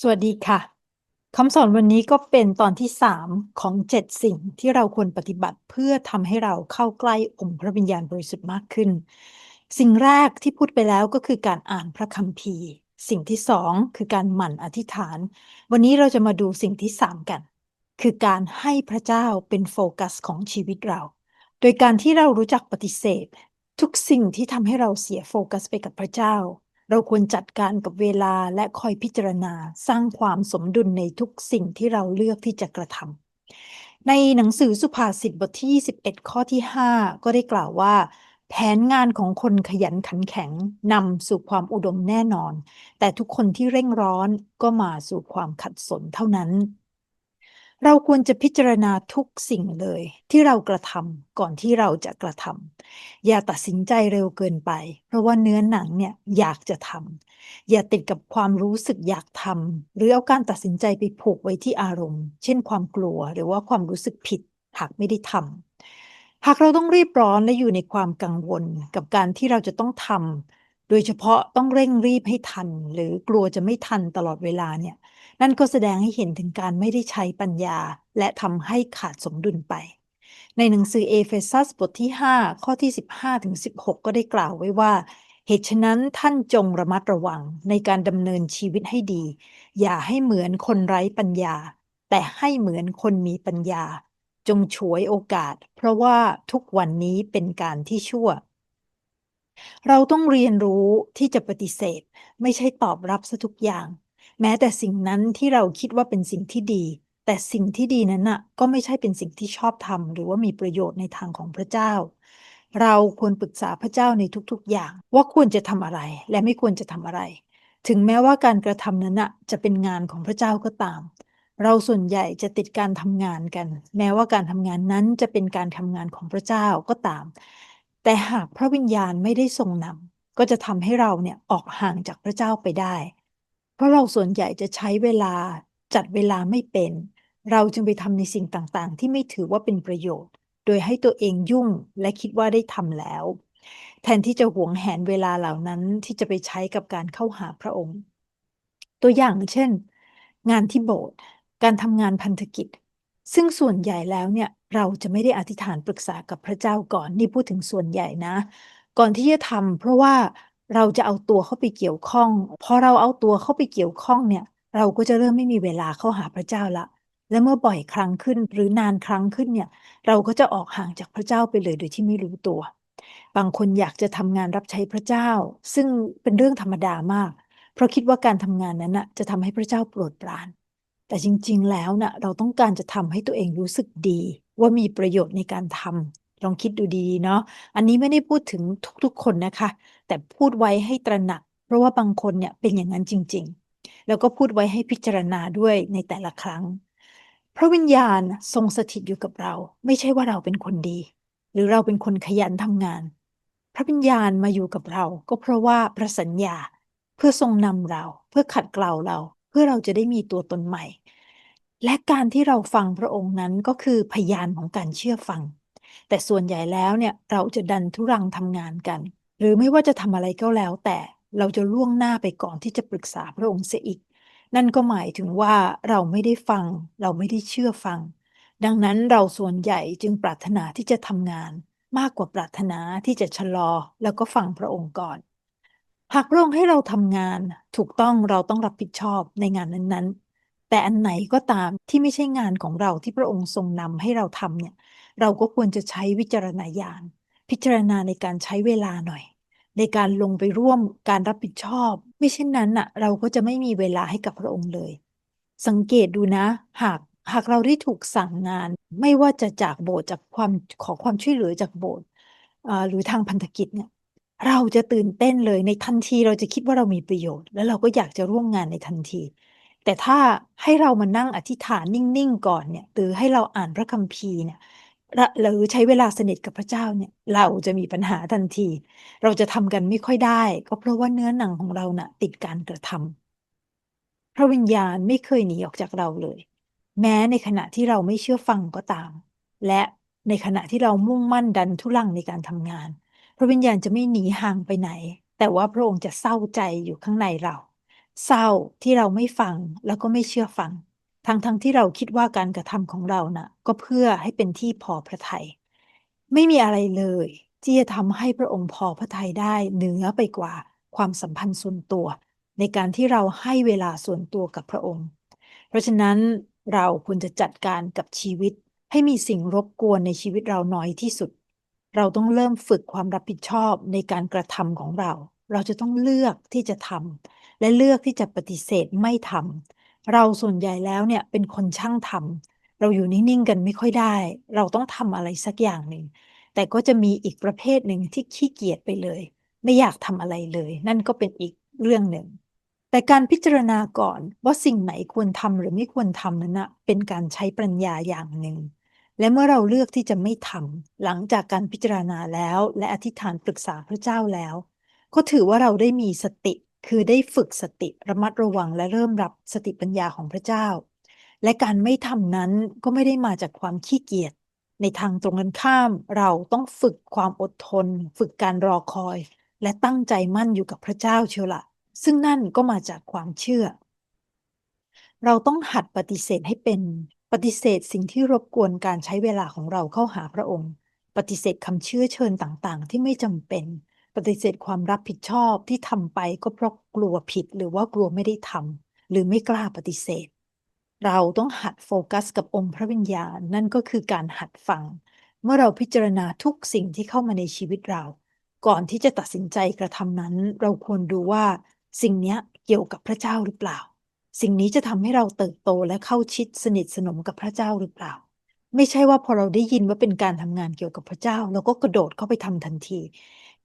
สวัสดีค่ะคำสอนวันนี้ก็เป็นตอนที่สามของเจ็ดสิ่งที่เราควรปฏิบัติเพื่อทำให้เราเข้าใกล้องค์พระวิญญาณบริสุทธิ์มากขึ้น สิ่งแรกที่พูดไปแล้วก็คือการอ่านพระคัมภีร์ สิ่งที่สองคือการหมั่นอธิษฐาน วันนี้เราจะมาดูสิ่งที่สามกัน คือการให้พระเจ้าเป็นโฟกัสของชีวิตเรา โดยการที่เรารู้จักปฏิเสธ ทุกสิ่งที่ทำให้เราเสียโฟกัสไปกับพระเจ้า เราควรจัดการกับเวลาและคอยพิจารณาสร้างความสมดุลในทุกสิ่งที่เราเลือกที่จะกระทำในหนังสือสุภาษิตบทที่ 21 ข้อที่ 5 ก็ได้กล่าวว่า แผนงานของคนขยันขันแข็งนำสู่ความอุดมแน่นอน แต่ทุกคนที่เร่งร้อนก็มาสู่ความขัดสนเท่านั้น เราควรจะพิจารณาทุกสิ่งเลย ที่เรากระทำก่อนที่เราจะกระทำอย่าตัดสินใจเร็วเกินไป เพราะว่าเนื้อหนังเนี่ยอยากจะทำอย่าติดกับความรู้สึกอยากทำหรือเอาการตัดสินใจไปผูกไว้ที่อารมณ์ เช่นความกลัวหรือว่าความรู้สึกผิดหากไม่ได้ทำหากเราต้องรีบร้อนและอยู่ในความกังวลกับการที่เราจะต้องทำโดยเฉพาะต้องเร่งรีบให้ทัน หรือกลัวจะไม่ทันตลอดเวลาเนี่ย นั่นก็แสดงให้เห็นถึงการไม่ได้ใช้ปัญญา และทำให้ขาดสมดุลไป ในหนังสือเอเฟซัสบทที่ 5 ข้อที่ 15ถึง16 ก็ได้กล่าวไว้ว่า เหตุฉะนั้นท่านจงระมัดระวังในการดำเนินชีวิตให้ดี อย่าให้เหมือนคนไร้ปัญญา แต่ให้เหมือนคนมีปัญญา จงฉวยโอกาส เพราะว่าทุกวันนี้เป็นการที่ชั่วเราต้องเรียนรู้ที่จะปฏิเสธ ไม่ใช่ตอบรับซะทุกอย่าง แม้แต่สิ่งนั้นที่เราคิดว่าเป็นสิ่งที่ดี แต่สิ่งที่ดีนั้นน่ะก็ไม่ใช่เป็นสิ่งที่ชอบทำหรือว่ามีประโยชน์ในทางของพระเจ้า เราควรปรึกษาพระเจ้าในทุกๆ อย่าง ว่าควรจะทำอะไรและไม่ควรจะทำอะไร ถึงแม้ว่าการกระทำนั้นน่ะจะเป็นงานของพระเจ้าก็ตาม เราส่วนใหญ่จะติดการทำงานกัน แม้ว่าการทำงานนั้นจะเป็นการทำงานของพระเจ้าก็ตาม แต่หากพระวิญญาณไม่ได้ทรงนำก็จะทำให้เราเนี่ยออกห่างจากพระเจ้าไปได้ เพราะเราส่วนใหญ่จะใช้เวลาจัดเวลาไม่เป็น เราจึงไปทำในสิ่งต่างๆ ที่ไม่ถือว่าเป็นประโยชน์ โดยให้ตัวเองยุ่งและคิดว่าได้ทำแล้ว แทนที่จะหวงแหนเวลาเหล่านั้นที่จะไปใช้กับการเข้าหาพระองค์ ตัวอย่างเช่น งานที่โบสถ์การทำงานพันธกิจ ซึ่งส่วนใหญ่แล้วเนี่ยเราจะไม่ได้อธิษฐานปรึกษากับพระเจ้าก่อนนี่พูดถึงส่วนใหญ่นะ ก่อนที่จะทำเพราะว่า เราจะเอาตัวเข้าไปเกี่ยวข้อง พอเราเอาตัวเข้าไปเกี่ยวข้องเนี่ย เราก็จะเริ่มไม่มีเวลาเข้าหาพระเจ้าละ และเมื่อบ่อยครั้งขึ้นหรือนานครั้งขึ้นเนี่ย เราก็จะออกห่างจากพระเจ้าไปเลยโดยที่ไม่รู้ตัว บางคนอยากจะทำงานรับใช้พระเจ้า ซึ่งเป็นเรื่องธรรมดามาก เพราะคิดว่าการทำงานนั้นนะจะทำให้พระเจ้าโปรดปราน แต่จริง ๆ แล้วนะ่ะเราต้องการจะทำให้ตัวเองรู้สึกดี ว่ามีประโยชน์ในการทำลองคิดดูดีๆเนาะ อันนี้ไม่ได้พูดถึงทุกๆคนนะคะ แต่พูดไว้ให้ตระหนัก เพราะว่าบางคนเนี่ยเป็นอย่างนั้นจริง ๆ แล้วก็พูดไว้ให้พิจารณาด้วยในแต่ละครั้ง พระวิญญาณทรงสถิตอยู่กับเรา ไม่ใช่ว่าเราเป็นคนดี หรือเราเป็นคนขยันทำงาน พระวิญญาณมาอยู่กับเรา ก็เพราะว่าพระสัญญาเพื่อทรงนำเรา เพื่อขัดเกลาเรา เพื่อเราจะได้มีตัวตนใหม่ และการที่เราฟังพระองค์นั้นก็คือพยานของการเชื่อฟัง แต่ส่วนใหญ่แล้วเนี่ยเราจะดันทุรังทำงานกัน หรือไม่ว่าจะทำอะไรก็แล้ว แต่เราจะล่วงหน้าไปก่อนที่จะปรึกษาพระองค์เสียอีก นั่นก็หมายถึงว่าเราไม่ได้ฟัง เราไม่ได้เชื่อฟัง ดังนั้นเราส่วนใหญ่จึงปรารถนาที่จะทำงาน มากกว่าปรารถนาที่จะชะลอแล้วก็ฟังพระองค์ก่อน หากพระองค์ให้เราทำงาน ถูกต้องเราต้องรับผิดชอบในงานนั้นๆแต่อันไหนก็ตามที่ไม่ใช่งานของเราที่พระองค์ทรงนำให้เราทำเนี่ย เราก็ควรจะใช้วิจารณญาณ พิจารณาในการใช้เวลาหน่อย ในการลงไปร่วมการรับผิดชอบ ไม่เช่นนั้นน่ะ เราก็จะไม่มีเวลาให้กับพระองค์เลย สังเกตดูนะ หากหากเราได้ถูกสั่งงาน ไม่ว่าจะจากโบสถ์จากความขอความช่วยเหลือจากโบสถ์หรือทางพันธกิจเนี่ยเราจะตื่นเต้นเลยในทันทีเราจะคิดว่าเรามีประโยชน์ แล้วเราก็อยากจะร่วมงานในทันที แต่ถ้าให้เรามานั่งอธิษฐานนิ่งๆก่อนเนี่ยหรือให้เราอ่านพระคัมภีร์เนี่ย หรือใช้เวลาสนิทกับพระเจ้าเนี่ย เราจะมีปัญหาทันที เราจะทำกันไม่ค่อยได้ ก็เพราะว่าเนื้อหนังของเรานะ่ะ ติดการกระทำพระวิญญาณไม่เคยหนีออกจากเราเลย แม้ในขณะที่เราไม่เชื่อฟังก็ตาม และในขณะที่เรามุ่งมั่นดันทุลังในการทำงาน พระวิญญาณจะไม่หนีห่างไปไหน แต่ว่าพระองค์จะเศร้าใจอยู่ข้างในเรา เศร้าที่เราไม่ฟังแล้วก็ไม่เชื่อฟัง ทั้งๆทที่เราคิดว่าการกระทำของเรานะ่ะ ก็เพื่อให้เป็นที่พอพระทยัยไม่มีอะไรเลยที่จะทำให้พระองค์พอพระทัยได้เหนือไปกว่าความสัมพันธ์ส่วนตัว ในการที่เราให้เวลาส่วนตัวกับพระองค์ เพราะฉะนั้นเราควรจะจัดการกับชีวิต ให้มีสิ่งรบกวนในชีวิตเราน้อยที่สุด เราต้องเริ่มฝึกความรับผิดชอบในการกระทำของเรา เราจะต้องเลือกที่จะทำและเลือกที่จะปฏิเสธไม่ทำ เราส่วนใหญ่แล้วเนี่ยเป็นคนช่างทำเราอยู่นิ่งๆกันไม่ค่อยได้ เราต้องทำอะไรสักอย่างหนึ่งแต่ก็จะมีอีกประเภทหนึ่งที่ขี้เกียจไปเลย ไม่อยากทำอะไรเลย นั่นก็เป็นอีกเรื่องหนึ่ง แต่การพิจารณาก่อนว่าสิ่งไหนควรทำหรือไม่ควรทำนั้นนะเป็นการใช้ปัญญาอย่างหนึ่งและเมื่อเราเลือกที่จะไม่ทำหลังจากการพิจารณาแล้ว และอธิษฐานปรึกษาพระเจ้าแล้ว ก็ถือว่าเราได้มีสติ คือได้ฝึกสติระมัดระวังและเริ่มรับสติปัญญาของพระเจ้า และการไม่ทำนั้นก็ไม่ได้มาจากความขี้เกียจในทางตรงกันข้ามเราต้องฝึกความอดทน ฝึกการรอคอย และตั้งใจมั่นอยู่กับพระเจ้าเชียวละซึ่งนั่นก็มาจากความเชื่อ เราต้องหัดปฏิเสธให้เป็นปฏิเสธสิ่งที่รบกวนการใช้เวลาของเราเข้าหาพระองค์ ปฏิเสธคำเชื่อเชิญต่างๆ ที่ไม่จำเป็น ปฏิเสธความรับผิดชอบที่ทำไปก็เพราะกลัวผิดหรือว่ากลัวไม่ได้ทำหรือไม่กล้าปฏิเสธ เราต้องหัดโฟกัสกับองค์พระวิญญาณนั่นก็คือการหัดฟัง เมื่อเราพิจารณาทุกสิ่งที่เข้ามาในชีวิตเรา ก่อนที่จะตัดสินใจกระทำนั้น เราควรดูว่า สิ่งนี้เกี่ยวกับพระเจ้าหรือเปล่า สิ่งนี้จะทำให้เราเติบโตและเข้าชิดสนิทสนมกับพระเจ้าหรือเปล่าไม่ใช่ว่าพอเราได้ยินว่าเป็นการทำงานเกี่ยวกับพระเจ้าเราก็กระโดดเข้าไปทำทันที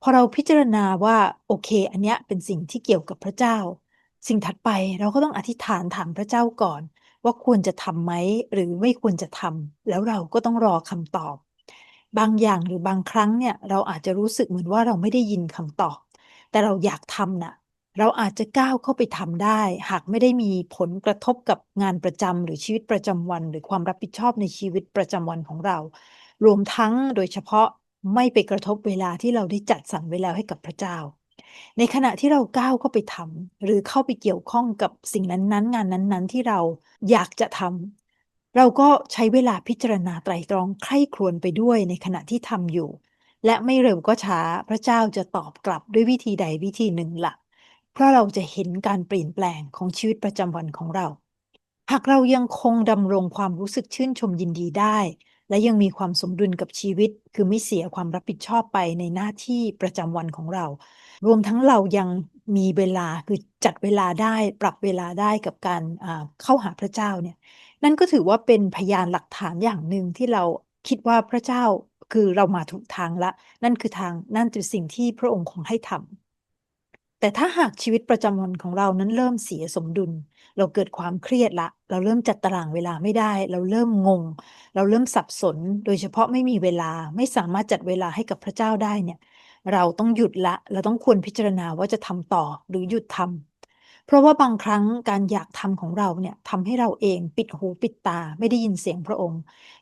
พอเราพิจารณาว่าโอเค อันเนี้ยเป็นสิ่งที่เกี่ยวกับพระเจ้า สิ่งถัดไปเราก็ต้องอธิษฐานถามพระเจ้าก่อน ว่าควรจะทำไหมหรือไม่ควรจะทำแล้วเราก็ต้องรอคำตอบ บางอย่างหรือบางครั้งเนี่ยเราอาจจะรู้สึกเหมือนว่าเราไม่ได้ยินคำตอบ แต่เราอยากทำนะ่ะเราอาจจะก้าวเข้าไปทำได้ หากไม่ได้มีผลกระทบกับงานประจำหรือชีวิตประจำวัน หรือความรับผิดชอบในชีวิตประจำวันของเรา รวมทั้งโดยเฉพาะ ไม่ไปกระทบเวลาที่เราได้จัดสรรไว้แล้วให้กับพระเจ้า ในขณะที่เราก้าวเข้าไปทำหรือเข้าไปเกี่ยวข้องกับสิ่งนั้นๆ งานนั้นๆ ที่เราอยากจะทำเราก็ใช้เวลาพิจารณาไตรตรองใคร่ครวญไปด้วยในขณะที่ทำอยู่ และไม่เร็วก็ช้าพระเจ้าจะตอบกลับด้วยวิธีใดวิธีหนึ่งละ่ะ เพราะเราจะเห็นการเปลี่ยนแปลงของชีวิตประจำวันของเรา หากเรายังคงดำรงความรู้สึกชื่นชมยินดีได้ และยังมีความสมดุลกับชีวิต คือไม่เสียความรับผิดชอบไปในหน้าที่ประจำวันของเรา รวมทั้งเรายังมีเวลาคือจัดเวลาได้ปรับเวลาได้กับการเข้าหาพระเจ้าเนี่ยนั่นก็ถือว่าเป็นพยานหลักฐานอย่างหนึ่งที่เราคิดว่าพระเจ้าคือเรามาถูกทางละ นั่นคือทางนั่นคือสิ่งที่พระองค์คงให้ทำ แต่ถ้าหากชีวิตประจำวันของเรานั้นเริ่มเสียสมดุล เราเกิดความเครียดละ เราเริ่มจัดตารางเวลาไม่ได้ เราเริ่มงง เราเริ่มสับสน โดยเฉพาะไม่มีเวลาไม่สามารถจัดเวลาให้กับพระเจ้าได้เนี่ย เราต้องหยุดละ เราต้องควรพิจารณาว่าจะทำต่อหรือหยุดทำเพราะว่าบางครั้งการอยากทำของเราเนี่ยทำให้เราเองปิดหูปิดตาไม่ได้ยินเสียงพระองค์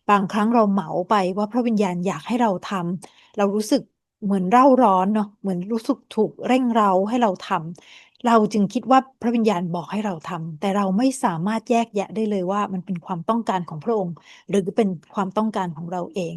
บางครั้งเราเหมาไปว่าพระวิญญาณอยากให้เราทำเรารู้สึก เหมือนเร่าร้อนเนาะ เหมือนรู้สึกถูกเร่งเร้าให้เราทำ เราจึงคิดว่าพระวิญญาณบอกให้เราทำ แต่เราไม่สามารถแยกแยะได้เลยว่า มันเป็นความต้องการของพระองค์ หรือเป็นความต้องการของเราเอง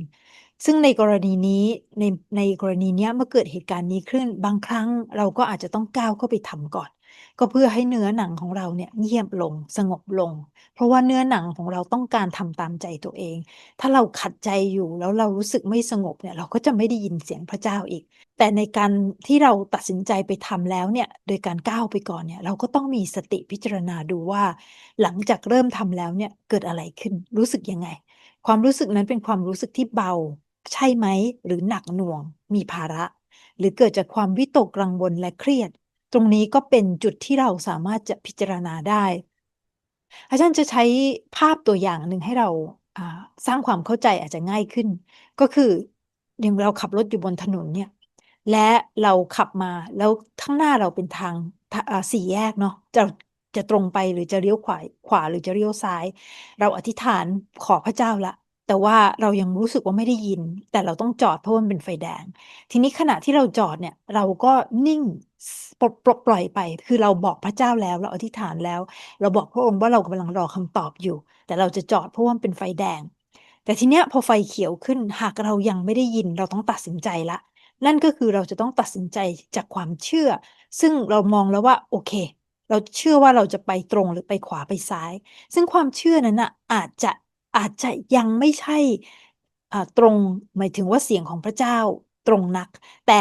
ซึ่งในกรณีนี้ ใน ในกรณีนี้เมื่อเกิดเหตุการณ์นี้ขึ้น บางครั้งเราก็อาจจะต้องก้าวเข้าไปทำก่อน ก็เพื่อให้เนื้อหนังของเราเนี่ยเงียบลงสงบลง เพราะว่าเนื้อหนังของเราต้องการทำตามใจตัวเอง ถ้าเราขัดใจอยู่แล้วเรารู้สึกไม่สงบเนี่ยเราก็จะไม่ได้ยินเสียงพระเจ้าอีก แต่ในการที่เราตัดสินใจไปทำแล้วเนี่ยโดยการก้าวไปก่อนเนี่ยเราก็ต้องมีสติพิจารณาดูว่า หลังจากเริ่มทำแล้วเนี่ยเกิดอะไรขึ้นรู้สึกยังไง ความรู้สึกนั้นเป็นความรู้สึกที่เบา ใช่ไหมหรือหนักหน่วง มีภาระ หรือเกิดจากความวิตกกังวลและเครียด ตรงนี้ก็เป็นจุดที่เราสามารถจะพิจารณาได้ อาจารย์จะใช้ภาพตัวอย่างหนึ่งให้เราสร้างความเข้าใจอาจจะง่ายขึ้น ก็คืออย่างเราขับรถอยู่บนถนนเนี่ย และเราขับมาแล้วข้างหน้าเราเป็นทางสี่แยกเนาะจะจะตรงไปหรือจะเลี้ยวขวาขวาหรือจะเลี้ยวซ้าย เราอธิษฐานขอพระเจ้าละ แต่ว่าเรายังรู้สึกว่าไม่ได้ยิน แต่เราต้องจอดเพราะมันเป็นไฟแดง ทีนี้ขณะที่เราจอดเนี่ย เราก็นิ่งปลดปลดปล่อยไป คือเราบอกพระเจ้าแล้วเราอธิษฐานแล้ว เราบอกพระองค์ว่าเรากำลังรอคำตอบอยู่ แต่เราจะจอดเพราะว่ามันเป็นไฟแดง แต่ทีเนี้ยพอไฟเขียวขึ้นหากเรายังไม่ได้ยินเราต้องตัดสินใจล้วนั่นก็คือเราจะต้องตัดสินใจจากความเชื่อ ซึ่งเรามองแล้วว่าโอเคเราเชื่อว่าเราจะไปตรงหรือไปขวาไปซ้าย ซึ่งความเชื่อนั้นนะอาจจะ อาจจะยังไม่ใช่ตรงหมายถึงว่าเสียงของพระเจ้าตรงนัก แต่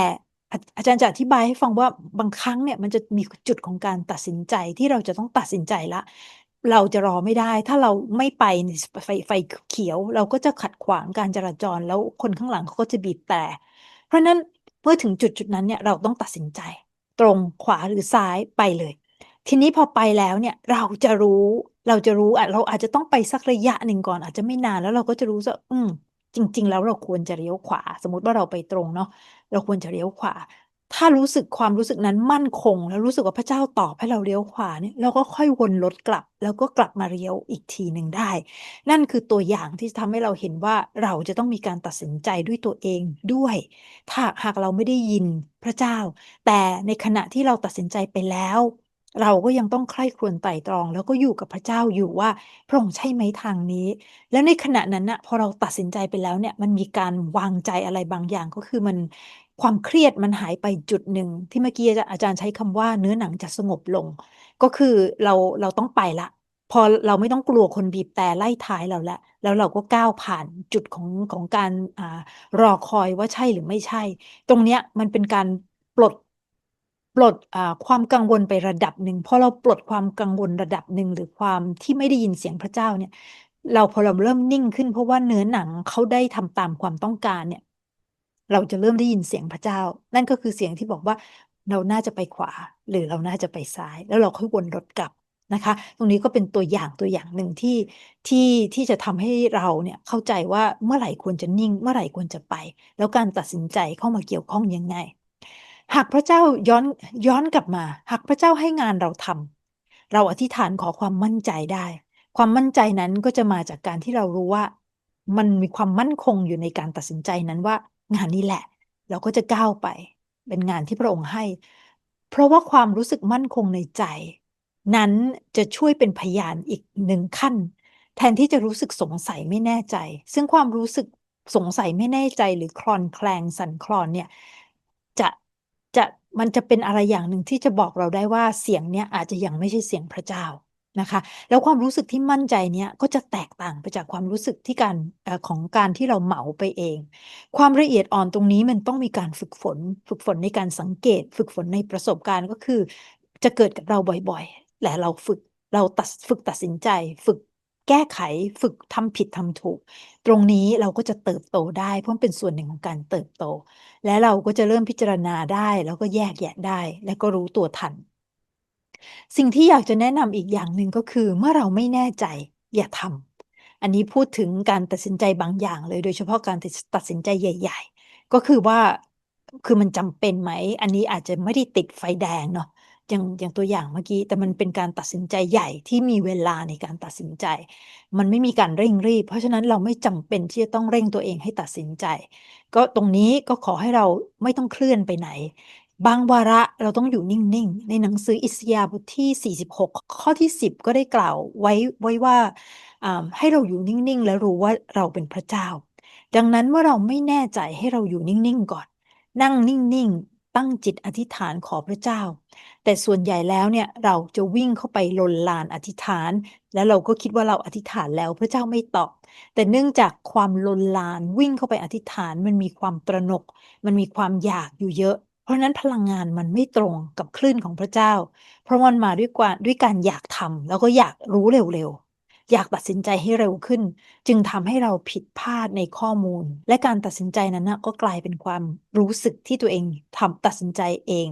อาจารย์จะอธิบายให้ฟังว่าบางครั้งเนี่ยมันจะมีจุดของการตัดสินใจที่เราจะต้องตัดสินใจล้วเราจะรอไม่ได้ ถ้าเราไม่ไปไฟไฟเขียว เราก็จะขัดขวางการจราจรแล้วคนข้างหลังเขาก็จะบีบแตรเพราะนั้นเมื่อถึงจุดๆนั้นเนี่ยเราต้องตัดสินใจ ตรงขวาหรือซ้ายไปเลย ทีนี้พอไปแล้วเนี่ยเราจะรู้ เราจะรู้อะเราอาจจะต้องไปสักระยะหนึ่งก่อน อาจจะไม่นานแล้วเราก็จะรู้สอืม จริง ๆ แล้วเราควรจะเลี้ยวขวา สมมติว่าเราไปตรงเนาะเราควรจะเลี้ยวขวา ถ้ารู้สึกความรู้สึกนั้นมั่นคง แล้วรู้สึกว่าพระเจ้าตอบให้เราเลี้ยวขวาเนี่ยเราก็ค่อยวนรถกลับ แล้วก็กลับมาเลี้ยวอีกทีหนึ่งได้ นั่นคือตัวอย่างที่จะทำให้เราเห็นว่าเราจะต้องมีการตัดสินใจด้วยตัวเองด้วย ถ้าหากเราไม่ได้ยินพระเจ้า แต่ในขณะที่เราตัดสินใจไปแล้ว เราก็ยังต้องใคร่ครวญไตร่ตรอง แล้วก็อยู่กับพระเจ้าอยู่ว่าพระองค์ใช่ไหมทางนี้ แล้วในขณะนั้นน่ะพอเราตัดสินใจไปแล้วเนี่ยมันมีการวางใจอะไรบางอย่างก็คือมันความเครียดมันหายไปจุดหนึ่งที่เมื่อกี้อาจารย์ใช้คำว่าเนื้อหนังจะสงบลง ก็คือเราเราต้องไปล้วพอเราไม่ต้องกลัวคนบีบแตรไล่ท้ายเราล้วแล้วเราก็ก้าวผ่านจุดของของการอรอคอยว่าใช่หรือไม่ใช่ ตรงเนี้ยมันเป็นการปลด ปลดความกังวลไประดับหนึ่งพอเราปลดความกังวลระดับหนึ่งหรือความที่ไม่ได้ยินเสียงพระเจ้าเนี่ย เราพอเราเริ่มนิ่งขึ้น เพราะว่าเนื้อหนังเขาได้ทำตามความต้องการเนี่ย เราจะเริ่มได้ยินเสียงพระเจ้า นั่นก็คือเสียงที่บอกว่าเราน่าจะไปขวา หรือเราน่าจะไปซ้าย แล้วเราค่อยวนรถกลับนะคะ ตรงนี้ก็เป็นตัวอย่างตัวอย่างหนึ่งที่ที่ที่จะทำให้เราเนี่ยเข้าใจว่าเมื่อไหร่ควรจะนิ่ง เมื่อไหร่ควรจะไป แล้วการตัดสินใจเข้ามาเกี่ยวข้องยังไง หากพระเจ้าย้อนย้อนกลับมา หากพระเจ้าให้งานเราทำเราอธิษฐานขอความมั่นใจได้ ความมั่นใจนั้นก็จะมาจากการที่เรารู้ว่า มันมีความมั่นคงอยู่ในการตัดสินใจนั้นว่า งานนี้แหละ เราก็จะก้าวไป เป็นงานที่พระองค์ให้ เพราะว่าความรู้สึกมั่นคงในใจ นั้นจะช่วยเป็นพยานอีกหนึ่งขั้น แทนที่จะรู้สึกสงสัยไม่แน่ใจ ซึ่งความรู้สึกสงสัยไม่แน่ใจหรือคลอนแคลงสั่นคลอนเนี่ย จะมันจะเป็นอะไรอย่างหนึ่งที่จะบอกเราได้ว่าเสียงเนี้ยอาจจะยังไม่ใช่เสียงพระเจ้านะคะ แล้วความรู้สึกที่มั่นใจเนี้ยก็จะแตกต่างไปจากความรู้สึกที่การอของการที่เราเหมาไปเอง ความละเอียดอ่อนตรงนี้มันต้องมีการฝึกฝน ฝึกฝนในการสังเกต ฝึกฝนในประสบการณ์ก็คือ จะเกิดกับเราบ่อยๆ และเราฝึกเราตัดฝึกตัดสินใจ ฝึก แก้ไขฝึกทำผิดทำถูก ตรงนี้เราก็จะเติบโตได้เพราะมันเป็นส่วนหนึ่งของการเติบโต และเราก็จะเริ่มพิจารณาได้ แล้วก็แยกแยะได้ และก็รู้ตัวทัน สิ่งที่อยากจะแนะนำอีกอย่างหนึ่งก็คือ เมื่อเราไม่แน่ใจอย่าทำอันนี้พูดถึงการตัดสินใจบางอย่างเลย โดยเฉพาะการตัดตัดสินใจใหญ่ ๆ ก็คือว่าคือมันจำเป็นไหม อันนี้อาจจะไม่ได้ติดไฟแดงเนาะ อย่างอย่างตัวอย่างเมื่อกี้แต่มันเป็นการตัดสินใจใหญ่ที่มีเวลาในการตัดสินใจ มันไม่มีการเร่งรีบ เพราะฉะนั้นเราไม่จำเป็นที่จะต้องเร่งตัวเองให้ตัดสินใจ ก็ตรงนี้ก็ขอให้เราไม่ต้องเคลื่อนไปไหน บางวาระเราต้องอยู่นิ่งๆ ในหนังสืออิสยาบทที่ 46 ข้อที่ 10 ก็ได้กล่าวไว้ไว้ว่าให้เราอยู่นิ่งๆ และรู้ว่าเราเป็นพระเจ้า ดังนั้นเมื่อเราไม่แน่ใจให้เราอยู่นิ่งๆก่อน นั่งนิ่งๆ ตั้งจิตอธิษฐานขอพระเจ้า แต่ส่วนใหญ่แล้วเนี่ยเราจะวิ่งเข้าไปลนลานอธิษฐาน แล้วเราก็คิดว่าเราอธิษฐานแล้วพระเจ้าไม่ตอบ แต่เนื่องจากความลนลานวิ่งเข้าไปอธิษฐานมันมีความตระหนก มันมีความอยากอยู่เยอะ เพราะนั้นพลังงานมันไม่ตรงกับคลื่นของพระเจ้า เพราะมันมาด้วยกว่าด้วยการอยากทำแล้วก็อยากรู้เร็วๆ อยากตัดสินใจให้เร็วขึ้น จึงทำให้เราผิดพลาดในข้อมูล และการตัดสินใจนั้นนะก็กลายเป็นความรู้สึกที่ตัวเองทำตัดสินใจเอง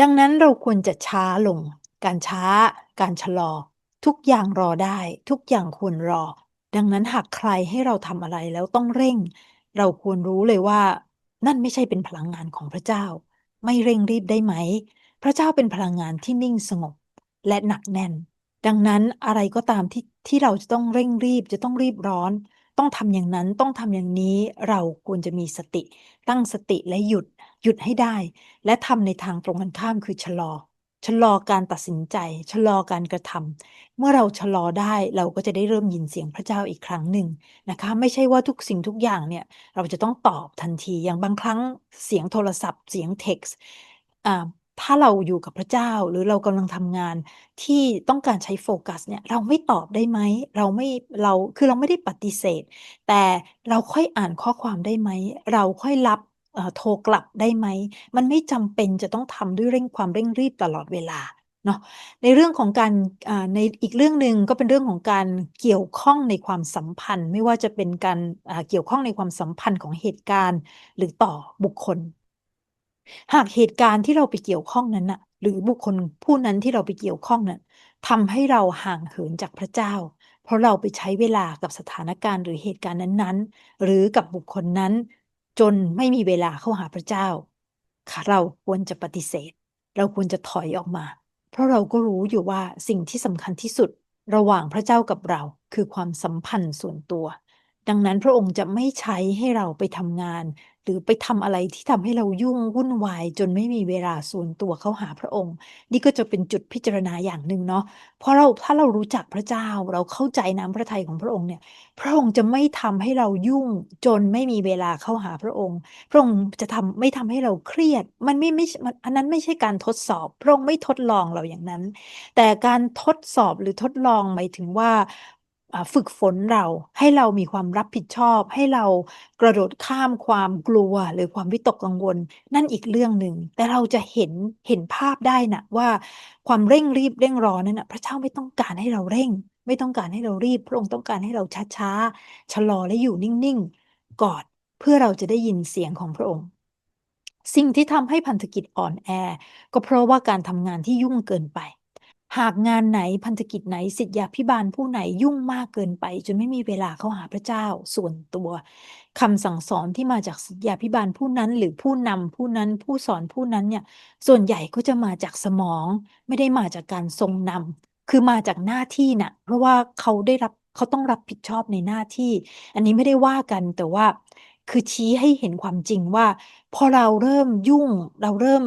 ดังนั้นเราควรจะช้าลง การช้า การชะลอ ทุกอย่างรอได้ ทุกอย่างควรรอ ดังนั้นหากใครให้เราทำอะไรแล้วต้องเร่ง เราควรรู้เลยว่า นั่นไม่ใช่เป็นพลังงานของพระเจ้า ไม่เร่งรีบได้ไหม พระเจ้าเป็นพลังงานที่นิ่งสงบ และหนักแน่น ดังนั้นอะไรก็ตามที่ที่เราจะต้องเร่งรีบจะต้องรีบร้อน ต้องทำอย่างนั้นต้องทำอย่างนี้เราควรจะมีสติ ตั้งสติและหยุดหยุดให้ได้ และทำในทางตรงกันข้ามคือชะลอ ชะลอการตัดสินใจ ชะลอการกระทำเมื่อเราชะลอได้เราก็จะได้เริ่มยินเสียงพระเจ้าอีกครั้งหนึ่งนะคะ ไม่ใช่ว่าทุกสิ่งทุกอย่างเนี่ยเราจะต้องตอบทันทีอย่างบางครั้งเสียงโทรศัพท์ เสียงเท็กซ์ ถ้าเราอยู่กับพระเจ้า หรือเรากำลังทำงานที่ต้องการใช้โฟกัสเนี่ยเราไม่ตอบได้ไหม เราไม่เราคือเราไม่ได้ปฏิเสธ แต่เราค่อยอ่านข้อความได้ไหม เราค่อยรับโทรกลับได้ไหม มันไม่จำเป็นจะต้องทำด้วยเร่งความเร่งรีบตลอดเวลาเนาะในเรื่องของการในอีกเรื่องหนึ่งก็เป็นเรื่องของการเกี่ยวข้องในความสัมพันธ์ ไม่ว่าจะเป็นการเกี่ยวข้องในความสัมพันธ์ของเหตุการณ์ หรือต่อบุคคล หากเหตุการณ์ที่เราไปเกี่ยวข้องนั้นน่ะ หรือบุคคลผู้นั้นที่เราไปเกี่ยวข้องน่ะทำให้เราห่างเหินจากพระเจ้า เพราะเราไปใช้เวลากับสถานการณ์หรือเหตุการณ์นั้นๆ หรือกับบุคคลนั้น จนไม่มีเวลาเข้าหาพระเจ้าค่ะเราควรจะปฏิเสธ เราควรจะถอยออกมา เพราะเราก็รู้อยู่ว่าสิ่งที่สำคัญที่สุดระหว่างพระเจ้ากับเราคือความสัมพันธ์ส่วนตัว ดังนั้นพระองค์จะไม่ใช้ให้เราไปทำงาน หรือไปทำอะไรที่ทำให้เรายุ่งวุ่นวาย จนไม่มีเวลาส่วนตัวเข้าหาพระองค์ นี่ก็จะเป็นจุดพิจารณาอย่างหนึ่งเนาะเพราะเราถ้าเรารู้จักพระเจ้าเราเข้าใจน้ำพระทัยของพระองค์เนี่ย พระองค์จะไม่ทำให้เรายุ่งจนไม่มีเวลาเข้าหาพระองค์ พระองค์จะทำไม่ทำให้เราเครียด มันไม่ไม่มันอันนั้นไม่ใช่การทดสอบ พระองค์ไม่ทดลองเราอย่างนั้น แต่การทดสอบหรือทดลองหมายถึงว่า ฝึกฝนเราให้เรามีความรับผิดชอบ ให้เรากระโดดข้ามความกลัวหรือความวิตกกังวล นั่นอีกเรื่องหนึ่ง แต่เราจะเห็นเห็นภาพได้น่ะว่าความเร่งรีบเร่งร้อนนั้นน่ะพระเจ้าไม่ต้องการให้เราเร่ง ไม่ต้องการให้เรารีบพระองค์ต้องการให้เราช้าๆชะลอและอยู่นิ่งๆก่อนเพื่อเราจะได้ยินเสียงของพระองค์ สิ่งที่ทำให้พันธกิจอ่อนแอ ก็เพราะว่าการทำงานที่ยุ่งเกินไป หากงานไหนพันธกิจไหนศิษยาภิบาลผู้ไหนยุ่งมากเกินไป จนไม่มีเวลาเข้าหาพระเจ้าส่วนตัวคำสั่งสอนที่มาจากศิษยาภิบาลผู้นั้นหรือผู้นำผู้นั้นผู้สอนผู้นั้นเนี่ยส่วนใหญ่ก็จะมาจากสมอง ไม่ได้มาจากการทรงนำคือมาจากหน้าที่น่ะเพราะว่าเขาได้รับเขาต้องรับผิดชอบในหน้าที่ อันนี้ไม่ได้ว่ากันแต่ว่า คือชี้ให้เห็นความจริงว่า พอเราเริ่มยุ่งเราเริ่ม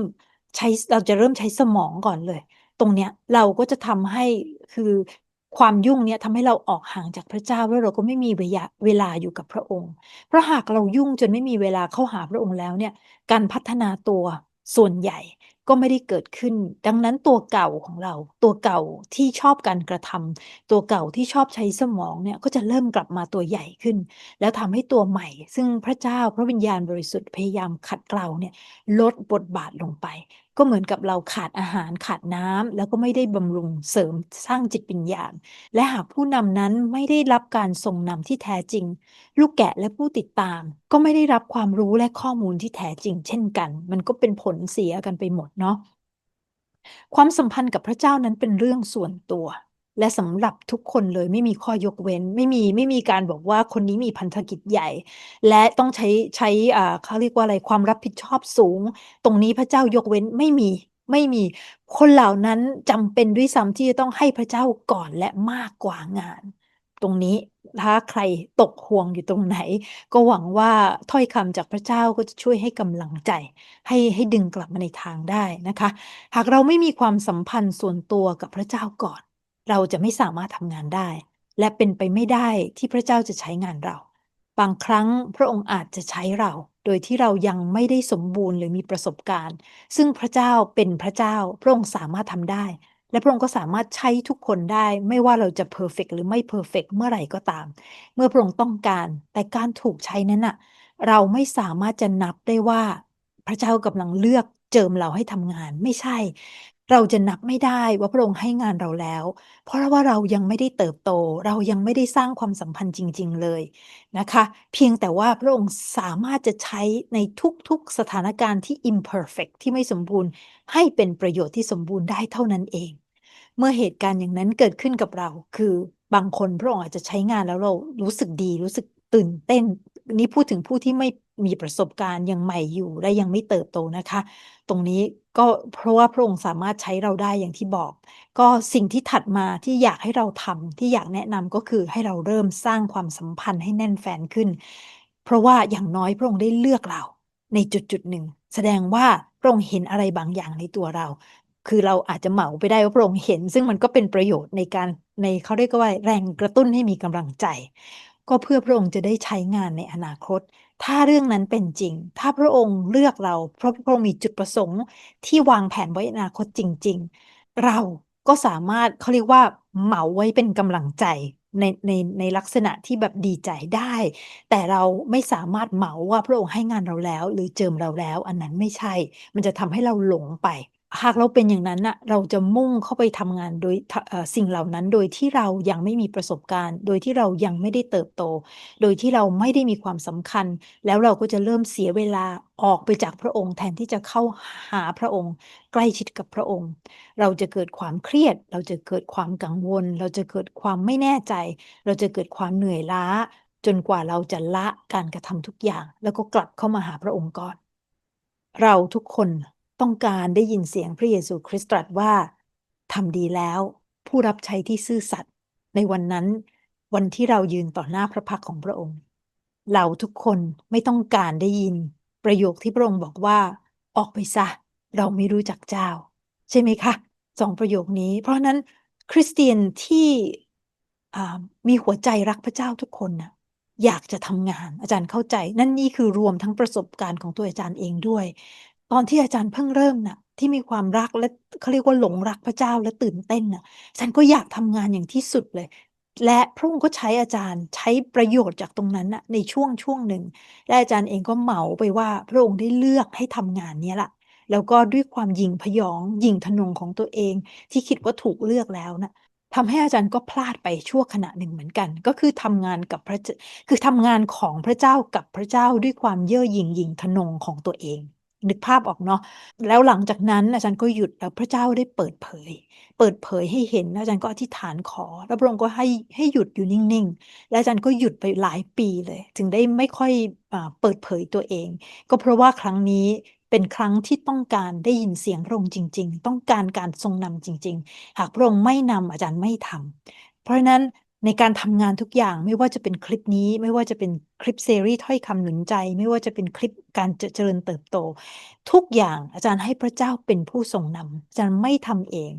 ใช้เราจะเริ่มใช้สมองก่อนเลย รงเนี้ยเราก็จะทำให้คือความยุ่งเนี้ยทำให้เราออกห่างจากพระเจ้าแล้วเราก็ไม่มีเวลาอยู่กับพระองค์ เพราะหากเรายุ่งจนไม่มีเวลาเข้าหาพระองค์แล้วเนี่ยการพัฒนาตัวส่วนใหญ่ก็ไม่ได้เกิดขึ้น ดังนั้นตัวเก่าของเรา ตัวเก่าที่ชอบการกระทำตัวเก่าที่ชอบใช้สมองเนี่ยก็จะเริ่มกลับมาตัวใหญ่ขึ้น แล้วทำให้ตัวใหม่ ซึ่งพระเจ้าพระวิญญาณบริสุทธิ์พยายามขัดเกลาเนี่ยลดบทบาทลงไปก็เหมือนกับเราขาดอาหารขาดน้ำแล้วก็ไม่ได้บำรุงเสริมสร้างจิตวิญญาณและหากผู้นำนั้นไม่ได้รับการทรงนำที่แท้จริง ลูกแกะและผู้ติดตาม ก็ไม่ได้รับความรู้และข้อมูลที่แท้จริง เช่นกัน มันก็เป็นผลเสียกันไปหมดเนาะความสัมพันธ์กับพระเจ้านั้นเป็นเรื่องส่วนตัว และสำหรับทุกคนเลยไม่มีข้อยกเว้น ไม่มีไม่มีการบอกว่าคนนี้มีพันธกิจใหญ่ และต้องใช้ใช้อ่าเขาเรียกว่าอะไรความรับผิดชอบสูง ตรงนี้พระเจ้ายกเว้นไม่มีไม่มีคนเหล่านั้นจำเป็นด้วยซ้ำที่จะต้องให้พระเจ้าก่อนและมากกว่างาน ตรงนี้ถ้าใครตกห่วงอยู่ตรงไหน ก็หวังว่าถ้อยคำจากพระเจ้าก็จะช่วยให้กำลังใจ ให้ให้ดึงกลับมาในทางได้นะคะ หากเราไม่มีความสัมพันธ์ส่วนตัวกับพระเจ้าก่อน เราจะไม่สามารถทำงานได้ และเป็นไปไม่ได้ที่พระเจ้าจะใช้งานเรา บางครั้งพระองค์อาจจะใช้เรา โดยที่เรายังไม่ได้สมบูรณ์หรือมีประสบการณ์ ซึ่งพระเจ้าเป็นพระเจ้า พระองค์สามารถทำได้ และพระองค์ก็สามารถใช้ทุกคนได้ ไม่ว่าเราจะเพอร์เฟกต์หรือไม่เพอร์เฟกต์เมื่อไหร่ก็ตาม เมื่อพระองค์ต้องการ แต่การถูกใช้นั้นน่ะ เราไม่สามารถจะนับได้ว่า พระเจ้ากำลังเลือกเจิมเราให้ทำงานไม่ใช่เราจะนับไม่ได้ว่าพระองค์ให้งานเราแล้ว เพราะว่าเรายังไม่ได้เติบโต เรายังไม่ได้สร้างความสัมพันธ์จริง ๆ เลยนะคะ เพียงแต่ว่าพระองค์สามารถจะใช้ในทุกๆสถานการณ์ที่ imperfect ที่ไม่สมบูรณ์ ให้เป็นประโยชน์ที่สมบูรณ์ได้เท่านั้นเอง เมื่อเหตุการณ์อย่างนั้นเกิดขึ้นกับเรา คือบางคนพระองค์อาจจะใช้งานแล้วเรารู้สึกดีรู้สึกตื่นเต้น นี่พูดถึงผู้ที่ไม่มีประสบการณ์ยังใหม่อยู่และยังไม่เติบโตนะคะ ตรงนี้ก็เพราะว่าพระองค์สามารถใช้เราได้อย่างที่บอก ก็สิ่งที่ถัดมาที่อยากให้เราทำที่อยากแนะนำก็คือให้เราเริ่มสร้างความสัมพันธ์ให้แน่นแฟนขึ้น เพราะว่าอย่างน้อยพระองค์ได้เลือกเราในจุดจุดหนึ่ง แสดงว่าพระองค์เห็นอะไรบางอย่างในตัวเรา คือเราอาจจะเหมาไปได้ว่าพระองค์เห็น ซึ่งมันก็เป็นประโยชน์ในการในเขาเรียกว่าแรงกระตุ้นให้มีกำลังใจ ก็เพื่อพระองค์จะได้ใช้งานในอนาคต ถ้าเรื่องนั้นเป็นจริง ถ้าพระองค์เลือกเราเพราะพระองค์มีจุดประสงค์ ที่วางแผนไว้อนาคตจริง ๆ เราก็สามารถเขาเรียกว่าเหมาไว้เป็นกำลังใจในในในลักษณะที่แบบดีใจได้ แต่เราไม่สามารถเหมาว่าพระองค์ให้งานเราแล้ว หรือเจิมเราแล้ว อันนั้นไม่ใช่ มันจะทำให้เราหลงไป หากเราเป็นอย่างนั้นน่ะเราจะมุ่งเข้าไปทำงานโดยสิ่งเหล่านั้นโดยที่เรายังไม่มีประสบการณ์ โดยที่เรายังไม่ได้เติบโต โดยที่เราไม่ได้มีความสำคัญ แล้วเราก็จะเริ่มเสียเวลาออกไปจากพระองค์ แทนที่จะเข้าหาพระองค์ ใกล้ชิดกับพระองค์ เราจะเกิดความเครียด เราจะเกิดความกังวล เราจะเกิดความไม่แน่ใจ เราจะเกิดความเหนื่อยล้า จนกว่าเราจะละการกระทำทุกอย่าง แล้วก็กลับเข้ามาหาพระองค์ก่อน เราทุกคน ต้องการได้ยินเสียงพระเยซูคริสต์ตรัสว่าทำดีแล้ว ผู้รับใช้ที่ซื่อสัตย์ในวันนั้น วันที่เรายืนต่อหน้าพระพักของพระองค์ เราทุกคนไม่ต้องการได้ยิน ประโยคที่พระองค์บอกว่า ออกไปซะ เราไม่รู้จักเจ้า ใช่ไหมคะสองประโยคนี้ เพราะนั้นคริสเตียนที่มีหัวใจรักพระเจ้าทุกคนนะอยากจะทำงานอาจารย์เข้าใจ นั่นนี่คือรวมทั้งประสบการณ์ของตัวอาจารย์เองด้วย ตอนที่อาจารย์เพิ่งเริ่มน่ะ ที่มีความรักและเขาเรียกว่าหลงรักพระเจ้าและตื่นเต้นน่ะอาจารย์ก็อยากทำงานอย่างที่สุดเลย และพระองค์ก็ใช้อาจารย์ใช้ประโยชน์จากตรงนั้นน่ะในช่วงช่วงหนึ่ง และอาจารย์เองก็เหมาไปว่าพระองค์ได้เลือกให้ทำงานเนี้ยละแล้วก็ด้วยความยิงพยองยิงทะนงของตัวเอง ที่คิดว่าถูกเลือกแล้วน่ะทำให้อาจารย์ก็พลาดไปชั่วขณะหนึ่งเหมือนกัน ก็คือทำงานกับพระคือทำงานของพระเจ้ากับพระเจ้าด้วยความเย่อหยิ่งหยิ่งทะนงของตัวเอง นึกภาพออกเนาะแล้วหลังจากนั้นอาจารย์ก็หยุดแล้วพระเจ้าได้เปิดเผย เปิดเผยให้เห็นอาจารย์ก็อธิษฐานขอ แล้วพระองค์ก็ให้ให้หยุดอยู่นิ่งๆ และอาจารย์ก็หยุดไปหลายปีเลย ถึงได้ไม่ค่อยอเปิดเผยตัวเอง ก็เพราะว่าครั้งนี้เป็นครั้งที่ต้องการได้ยินเสียงพระองค์จริง ๆ ต้องการการทรงนำจริง ๆ หากพระองค์ไม่นำอาจารย์ไม่ทำเพราะฉะนั้น ในการทำงานทุกอย่างไม่ว่าจะเป็นคลิปนี้ ไม่ว่าจะเป็นคลิปซีรีส์ถ้อยคำหนุนใจ ไม่ว่าจะเป็นคลิปการเจเจริญเติบโต ทุกอย่างอาจารย์ให้พระเจ้าเป็นผู้ทรงนำอาจารย์ไม่ทำเอง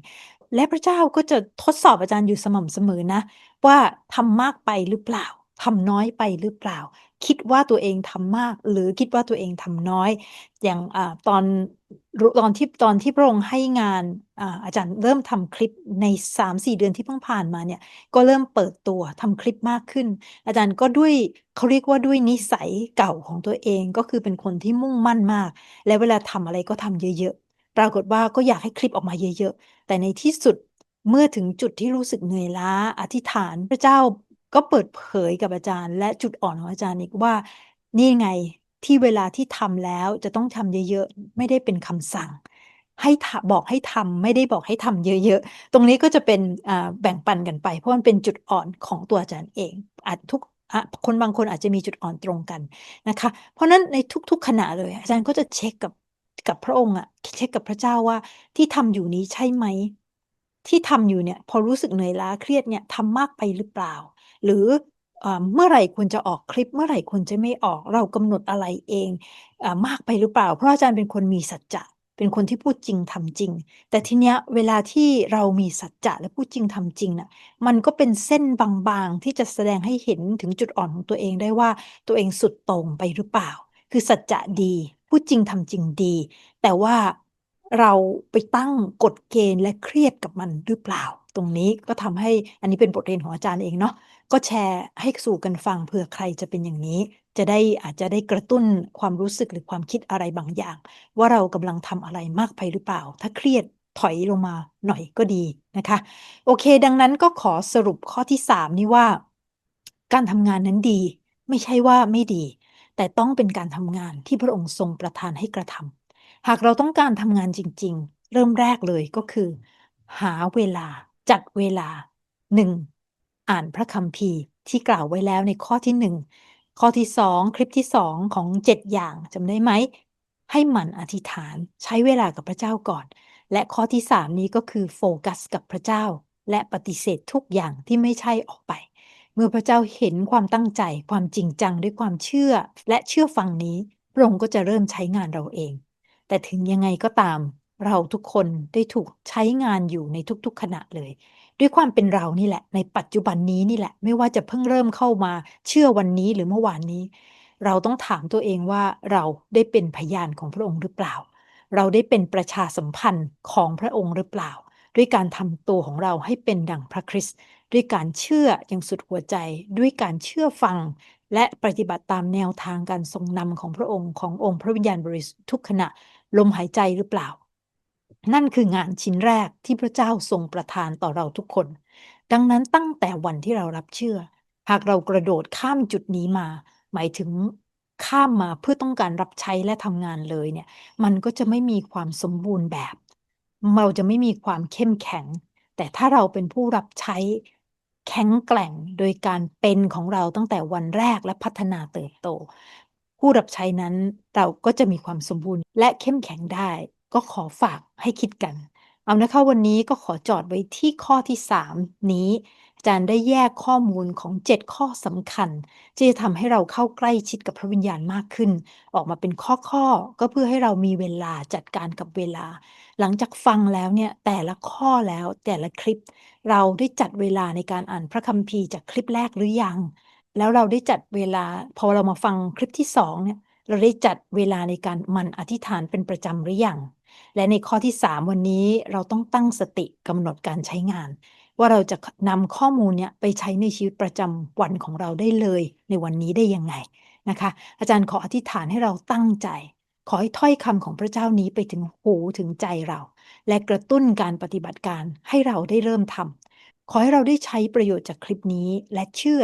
และพระเจ้าก็จะทดสอบอาจารย์อยู่สม่ำเสมอนะ ว่าทำมากไปหรือเปล่า ทำน้อยไปหรือเปล่า คิดว่าตัวเองทำมาก หรือคิดว่าตัวเองทำน้อย อย่างอ่าตอนตอนที่ตอนที่พระองค์ให้งานอ่าอาจารย์เริ่มทำคลิปใน 3-4 เดือนที่เพิ่งผ่านมาเนี่ย ก็เริ่มเปิดตัวทำคลิปมากขึ้น อาจารย์ก็ด้วยเขาเรียกว่าด้วยนิสัยเก่าของตัวเองก็คือเป็นคนที่มุ่งมั่นมาก และเวลาทำอะไรก็ทำเยอะๆ ปรากฏว่าก็อยากให้คลิปออกมาเยอะๆ แต่ในที่สุดเมื่อถึงจุดที่รู้สึกเหนื่อยล้าอธิษฐานพระเจ้า ก็เปิดเผยกับอาจารย์ และจุดอ่อนของอาจารย์อีกว่า นี่ไงที่เวลาที่ทำแล้วจะต้องทำเยอะๆ ไม่ได้เป็นคำสั่ง ให้บอกให้ทำไม่ได้บอกให้ทำเยอะๆ ตรงนี้ก็จะเป็นแบ่งปันกันไป เพราะมันเป็นจุดอ่อนของตัวอาจารย์เองอาจทุกคนบางคนอาจจะมีจุดอ่อนตรงกันนะคะ เพราะฉะนั้นในทุกๆขณะเลย อาจารย์ก็จะเช็คกับกับพระองค์อะเช็คกับพระเจ้าว่าที่ทำอยู่นี้ใช่ไหมที่ทำอยู่เนี่ย พอรู้สึกเหนื่อยล้าเครียดเนี่ยทำมากไปหรือเปล่า หรืออเมื่อไหร่ควรจะออกคลิป เมื่อไหร่ควรจะไม่ออกเรากำหนดอะไรเองอมากไปหรือเปล่า เพราะอาจารย์เป็นคนมีสัจจะเป็นคนที่พูดจริงทำจริง แต่ทีเนี้ยเวลาที่เรามีสัจจะและพูดจริงทำจริงน่ะมันก็เป็นเส้นบางๆ ที่จะแสดงให้เห็นถึงจุดอ่อนของตัวเองได้ว่าตัวเองสุดต่งไปหรือเปล่า คือสัจจะดีพูดจริงทำจริงดี แต่ว่าเราไปตั้งกฎเกณฑ์และเครียดกับมันหรือเปล่า ตรงนี้ก็ทำให้อันนี้เป็นบทเรียนของอาจารย์เองเนาะ ก็แชร์ให้สู่กันฟังเผื่อใครจะเป็นอย่างนี้ จะได้อาจจะได้กระตุ้นความรู้สึกหรือความคิดอะไรบางอย่าง ว่าเรากำลังทำอะไรมากไปหรือเปล่า ถ้าเครียดถอยลงมาหน่อยก็ดีนะคะ โอเค ดังนั้นก็ขอสรุปข้อที่ 3 นี้ว่า การทำงานนั้นดี ไม่ใช่ว่าไม่ดี แต่ต้องเป็นการทำงานที่พระองค์ทรงประทานให้กระทำหากเราต้องการทำงานจริง ๆ เริ่มแรกเลยก็คือ หาเวลาจัดเวลา 1. อ่านพระคัมภีร์ที่กล่าวไว้แล้วในข้อที่1ข้อที่2คลิปที่2ของ7อย่างจำได้ไหม ให้หมั่นอธิษฐานใช้เวลากับพระเจ้าก่อน และข้อที่3นี้ก็คือโฟกัสกับพระเจ้า และปฏิเสธทุกอย่างที่ไม่ใช่ออกไป เมื่อพระเจ้าเห็นความตั้งใจความจริงจังด้วยความเชื่อ และเชื่อฟังนี้พระองค์ก็จะเริ่มใช้งานเราเอง แต่ถึงยังไงก็ตาม เราทุกคนได้ถูกใช้งานอยู่ในทุกๆขณะเลย ด้วยความเป็นเรานี่แหละ ในปัจจุบันนี้นี่แหละ ไม่ว่าจะเพิ่งเริ่มเข้ามาเชื่อวันนี้หรือเมื่อวานนี้ เราต้องถามตัวเองว่าเราได้เป็นพยานของพระองค์หรือเปล่า เราได้เป็นประชาสัมพันธ์ของพระองค์หรือเปล่า ด้วยการทำตัวของเราให้เป็นดั่งพระคริสต์ด้วยการเชื่ออย่างสุดหัวใจ ด้วยการเชื่อฟัง และปฏิบัติตามแนวทางการทรงนำของพระองค์ขององค์พระวิญญาณบริสุทธิ์ทุกขณะลมหายใจหรือเปล่า นั่นคืองานชิ้นแรกที่พระเจ้าทรงประทานต่อเราทุกคน ดังนั้นตั้งแต่วันที่เรารับเชื่อ หากเรากระโดดข้ามจุดนี้มา หมายถึงข้ามมาเพื่อต้องการรับใช้และทำงานเลยเนี่ย มันก็จะไม่มีความสมบูรณ์แบบ เราจะไม่มีความเข้มแข็ง แต่ถ้าเราเป็นผู้รับใช้ แข็งแกร่งโดยการเป็นของเราตั้งแต่วันแรกและพัฒนาเติบโต ผู้รับใช้นั้นเราก็จะมีความสมบูรณ์และเข้มแข็งได้ ก็ขอฝากให้คิดกัน เอานะคะวันนี้ก็ขอจอดไว้ที่ข้อที่ 3 นี้อาจารย์ได้แยกข้อมูลของ 7 ข้อสำคัญที่จะทำให้เราเข้าใกล้ชิดกับพระวิญญาณมากขึ้น ออกมาเป็นข้อๆก็เพื่อให้เรามีเวลาจัดการกับเวลา หลังจากฟังแล้วเนี่ยแต่ละข้อแล้วแต่ละคลิป เราได้จัดเวลาในการอ่านพระคัมภีร์จากคลิปแรกหรือยัง แล้วเราได้จัดเวลา พอเรามาฟังคลิปที่2เนี่ยเราได้จัดเวลาในการมันอธิษฐานเป็นประจำหรือยัง และในข้อที่ 3 วันนี้เราต้องตั้งสติกำหนดการใช้งาน ว่าเราจะนำข้อมูลเนี่ยไปใช้ในชีวิตประจำวันของเราได้เลย ในวันนี้ได้ยังไงนะคะ อาจารย์ขออธิษฐานให้เราตั้งใจ ขอให้ถ้อยคำของพระเจ้านี้ไปถึงหูถึงใจเรา และกระตุ้นการปฏิบัติการให้เราได้เริ่มทำขอให้เราได้ใช้ประโยชน์จากคลิปนี้และเชื่อ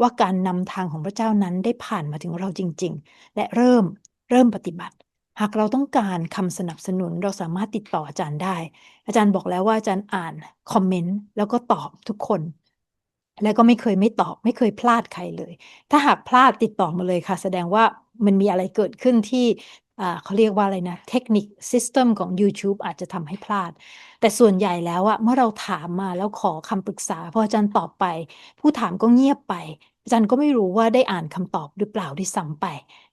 ว่าการนำทางของพระเจ้านั้นได้ผ่านมาถึงเราจริง ๆ และเริ่มเริ่มปฏิบัติากเราต้องการคำสนับสนุนเราสามารถติดต่ออาจารย์ได้ อาจารย์บอกแล้วว่าอาจารย์อ่านคอมเมนต์แล้วก็ตอบทุกคน และก็ไม่เคยไม่ตอบ ไม่เคยพลาดใครเลย ถ้าหากพลาดติดต่อมาเลยค่ะ แสดงว่ามันมีอะไรเกิดขึ้นที่อ่าเขาเรียกว่าอะไรนะ เทคนิคซิสเต็มของ YouTube อาจจะทำให้พลาด แต่ส่วนใหญ่แล้วอะเมื่อเราถามมาแล้วขอคำปรึกษาพออาจารย์ตอบไป ผู้ถามก็เงียบไป อาจารย์ก็ไม่รู้ว่าได้อ่านคำตอบหรือเปล่าด้วยซ้ำไป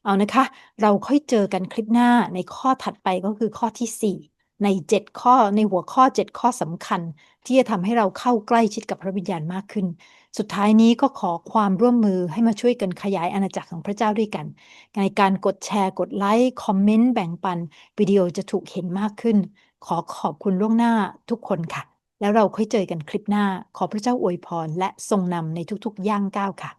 เอานะคะ เราค่อยเจอกันคลิปหน้าในข้อถัดไปก็คือข้อที่ 4 ใน 7 ข้อในหัวข้อ 7 ข้อสำคัญ ที่จะทำให้เราเข้าใกล้ชิดกับพระวิญญาณมากขึ้น สุดท้ายนี้ก็ขอความร่วมมือให้มาช่วยกันขยายอาณาจักรของพระเจ้าด้วยกัน ในการกดแชร์กดไลค์คอมเมนต์แบ่งปันวิดีโอจะถูกเห็นมากขึ้น ขอขอบคุณล่วงหน้าทุกคนค่ะ แล้วเราค่อยเจอกันคลิปหน้า ขอพระเจ้าอวยพรและทรงนำในทุกๆ ย่างก้าวค่ะ